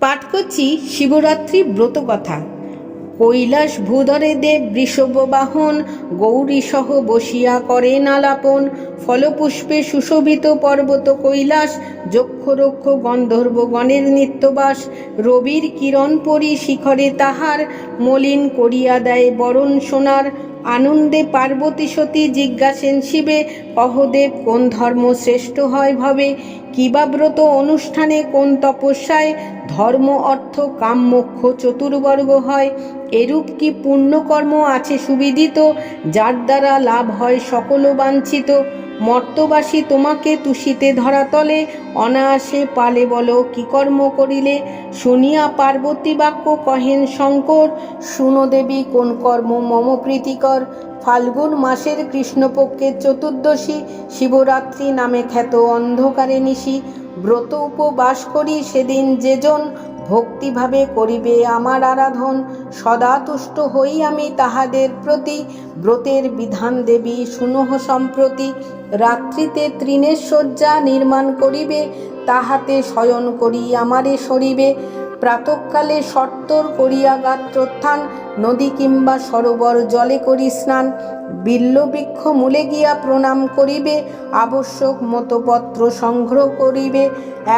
পাঠ করছি শিবরাত্রি ব্রত কথা কৈলাস ভূধরে দেব বৃষভ বাহন, গৌরী সহ বসিয়া করেন আলাপন ফলপুষ্পে সুশোভিত পর্বত কৈলাস, যক্ষরক্ষ গন্ধর্ব গণের নিত্যবাস, রবির কিরণ পরি শিখরে তাহার, মলিন করিয়া দেয় বরণ সোনার আনন্দে পার্বতী সতী জিজ্ঞাসেন, শিবে, অহদেব কোন ধর্ম শ্রেষ্ঠ হয় ভবে? কিবাব্রত অনুষ্ঠানে কোন তপস্যায়? ধর্ম অর্থ কাম মোক্ষ চতুর্বর্গ হয়। এরূপ কি পুণ্যকর্ম আছে সুবিদিত? যার দ্বারা লাভ হয় সকল বাঞ্ছিত। মর্তবাসী তোমাকে তুষিতে ধরাতলে অনায়াসে পালে বলো কি কর্ম করিলে? শুনিয়া পার্বতী বাক্য কহেন, শঙ্কর, শুনো দেবী কোন কর্ম মম প্রীতিকর। ফাল্গুন মাসের কৃষ্ণপক্ষের চতুর্দশী, শিবরাত্রি নামে খ্যাত অন্ধকারে নিশি। ব্রত উপবাস করি সেদিন যেজন ভক্তিভাবে করিবে আমার আরাধন। সদা তুষ্ট হই আমি তাহাদের প্রতি। ব্রতের বিধান দেবী, সুনহ সম্প্রতি। রাত্রিতে তৃণের শয্যা নির্মাণ করিবে, তাহাতে শয়ন করি আমারে সরিবে। প্রাতকালে সত্তর করিয়া গাত্রোত্থান, নদী কিংবা সরোবর জলে করি স্নান। বিল্লবৃক্ষ মূলে গিয়া প্রণাম করিবে, আবশ্যক মতপত্র সংগ্রহ করিবে।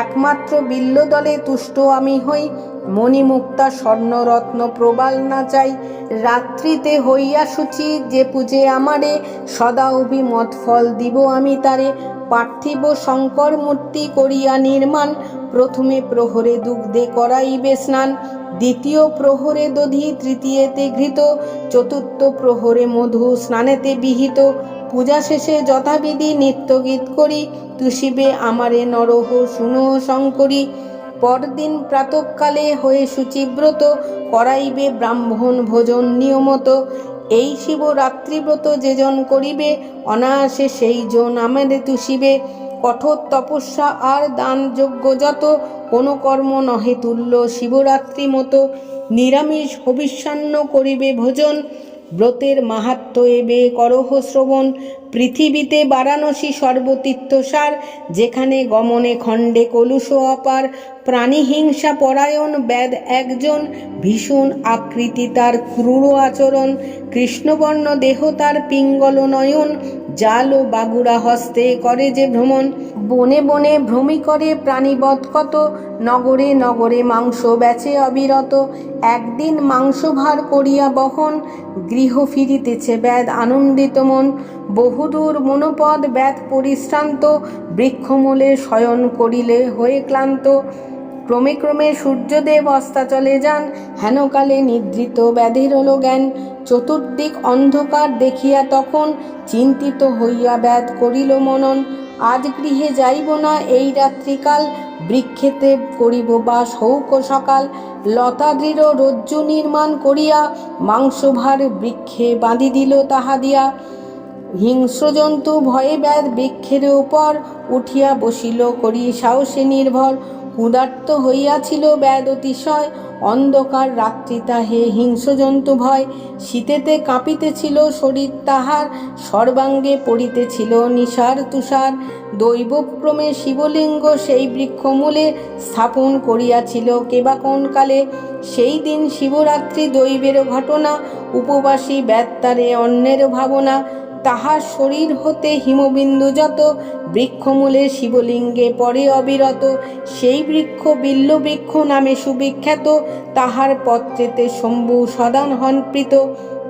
একমাত্র বিল্লদলে তুষ্ট আমি হই মণিমুক্তা স্বর্ণরত্ন প্রবাল না চাই, রাত্রিতে হইয়া সূচি যে পূজে আমারে, সদা অভিমত ফল দিব আমি তারে। পার্থিব শঙ্কর মূর্তি করিয়া নির্মাণ, প্রথমে প্রহরে দুগ্ধে করাইবে স্নান। দ্বিতীয় প্রহরে দধি, তৃতীয়তে ঘৃত, চতুর্থ প্রহরে মধু স্নানেতে বিহিত। পূজা শেষে যথাবিধি নৃত্যগীত করি, তুষিবে আমারে নরহ শুনো শঙ্করী। পরদিন প্রাতকালে হয়ে শুচিব্রত করাইবে ব্রাহ্মণ ভোজন নিয়মত। এই শিবরাত্রিব্রত যেজন করিবে, অনায়াসে সেই জন আমাদের তুষিবে। কঠোর তপস্যা আর দান যোগ্য যত, কোনো কর্ম নহে তুল্য শিবরাত্রি মতো নিরামিষ হবিষ্যান্ন করিবে ভোজন ব্রতের মাহাত্ম এবে করহ শ্রবণ। পৃথিবীতে বারাণসী সর্বতীর্থসার, যেখানে গমনে খণ্ডে কলুষ অপার। প্রাণীহিংসা পরায়ণ ব্যাদ একজন, ভীষণ আকৃতি তার ক্রূর আচরণ। কৃষ্ণবর্ণ দেহ তার পিঙ্গল নয়ন জাল ও বাগুড়া হস্তে করে যে ভ্রমণ, বনে বনে ভ্রমি করে প্রাণীবধ কত, নগরে নগরে মাংস বেচে অবিরত, একদিন মাংস ভার করিয়া বহন, গৃহ ফিরিতেছে ব্যাদ আনন্দিত মন, বহুদূর মনোপদ ব্যাদ পরিশ্রান্ত, বৃক্ষমূলে শয়ন করিলে হয়ে ক্লান্ত ক্রমে ক্রমে সূর্যদেব অস্তাচলে যান। হেনকালে নিদ্রিত ব্যাধের হল জ্ঞান। চতুর্দিক অন্ধকার দেখিয়া তখন চিন্তিত হইয়া ব্যাধ করিল মনন। আজ গৃহে যাইব না, এই রাত্রিকাল বৃক্ষেতে করিব বাস হৌক সকাল। লতা দৃঢ় রজ্জু নির্মাণ করিয়া মাংসভার বৃক্ষে বাঁধি দিল তাহা দিয়া। হিংস্র জন্তু ভয়ে ব্যাধ বৃক্ষের উপর উঠিয়া বসিল, করি সাহসে নির্ভর। ক্ষুধার্ত হইয়াছিল ব্যাদ অতিশয়। অন্ধকার রাত্রি তাহে হিংস্রজন্তু ভয়। শীতেতে কাঁপিতেছিল শরীর তাহার, সর্বাঙ্গে পড়িতেছিল নিশার তুষার। দৈবক্রমে শিবলিঙ্গ সেই বৃক্ষমূলে স্থাপন করিয়াছিল কেবা কোন কালে। সেই দিন শিবরাত্রি দৈবের ঘটনা, উপবাসী ব্যাত্তারে অন্যের ভাবনা। তাহার শরীর হতে হিমবিন্দু যত, বৃক্ষমূলে শিবলিঙ্গে পরে অবিরত। সেই বৃক্ষ বিল্ল বৃক্ষ নামে সুবিখ্যাত, তাহার পত্রেতে শম্ভু সদান হন প্রীত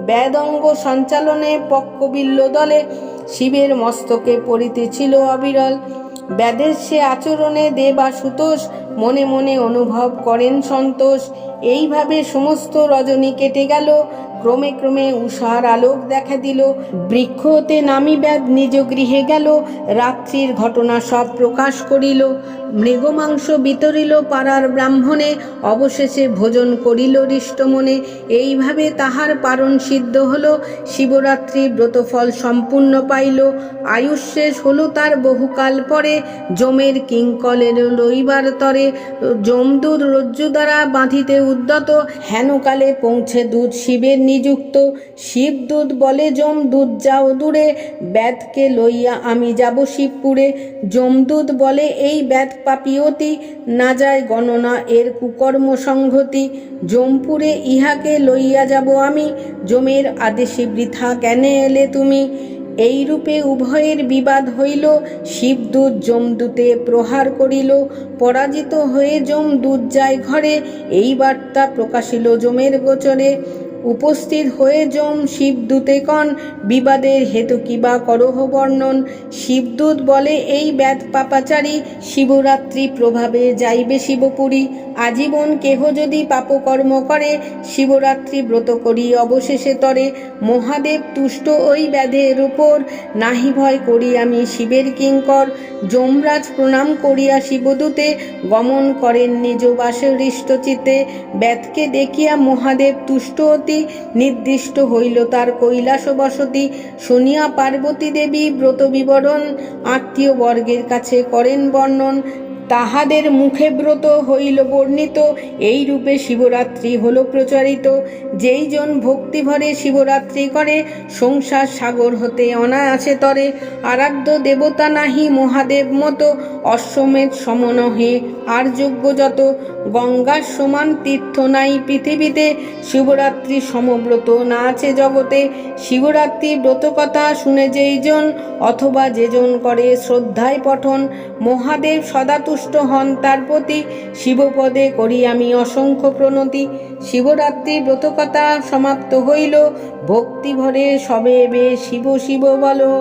বেদঙ্গ সঞ্চালনে পক্কবিল্ল দলে শিবের মস্তকে পড়িতেছিল অবিরল। ব্যাদের সে আচরণে দেবাসুতোষ, মনে মনে অনুভব করেন সন্তোষ। এইভাবে সমস্ত রজনী কেটে গেল ক্রমে ক্রমে উষার আলোক দেখা দিল। বৃক্ষ হতে নামি ব্যাদ নিজ গৃহে গেল। রাত্রির ঘটনা সব প্রকাশ করিল। মৃগমাংস বিতরিল পাড়ার ব্রাহ্মণে। অবশেষে ভোজন করিল হৃষ্টমনে। এইভাবে তাহার পারণ সিদ্ধ হল। শিবরাত্রি ব্রতফল সম্পূর্ণ পাইল। আয়ুষ শেষ হলো তার বহুকাল পরে। জমের কিঙ্কলের লইবার তরে। যমদূত রজ্জু দ্বারা বাঁধিতে উদ্যত। হেনকালে পৌঁছে দুধ শিবের নিযুক্ত। শিবদূত বলে যমদূত যাও দূরে। ব্যাধকে লইয়া আমি যাব শিবপুরে। যমদূত বলে, এই ব্যাধ পাপিয়তি, না যায় গণনা এর কুকর্ম সংহতি। যমপুরে ইহাকে লইয়া যাব আমি। যমের আদেশে বৃথা কেনে এলে তুমি? এই রূপে উভয়ের বিবাদ হইল। শিবদূত যমদূতে প্রহার করিল। পরাজিত হয়ে যমদূত যায় ঘরে। এই বার্তা প্রকাশিল যমের গোচরে। উপস্থিত হয়ে যম শিবদূতে কন বিবাদের হেতু কিবা করহ বর্ণন? শিবদূত বলে, এই ব্যাধ পাপাচারী শিবরাত্রি প্রভাবে যাইবে শিবপুরী। আজীবন কেহ যদি পাপকর্ম করে, শিবরাত্রি ব্রত করি অবশেষে তরে। মহাদেব তুষ্ট ওই ব্যাধের উপর। নাহি ভয় করি আমি শিবের কিঙ্কর। যমরাজ প্রণাম করিয়া শিবদূতে, গমন করেন নিজ বাসে হৃষ্টচিতে ব্যাধকে দেখিয়া মহাদেব তুষ্ট অতি নির্দিষ্ট হইল তার কৈলাস বসতি শুনিয়া পার্বতী দেবী ব্রত বিবরণ আত্মীয় বর্গের কাছে করেন বর্ণন। তাহাদের মুখে ব্রত হইল বর্ণিত, এই রূপে শিবরাত্রি হল প্রচারিত। যেই জন ভক্তিভরে শিবরাত্রি করে, সংসার সাগর হতে অনায়াসে তরে। আরাধ্য দেবতা নাহি মহাদেব মতো, অশ্বমেধ সমনহে আর যোগ্য যত। গঙ্গার সমান তীর্থ নাই পৃথিবীতে, শিবরাত্রি সমব্রত না আছে জগতে। শিবরাত্রি ব্রত কথা শুনে যেই জন, অথবা যেজন করে শ্রদ্ধায় পঠন, মহাদেব সদাতুষ্ট হন তার প্রতি। শিবপদে করি আমি অসংখ্য প্রণতি। শিবরাত্রি ব্রতকথা সমাপ্ত হইল। ভক্তিভরে সবে বে শিব শিব বলো।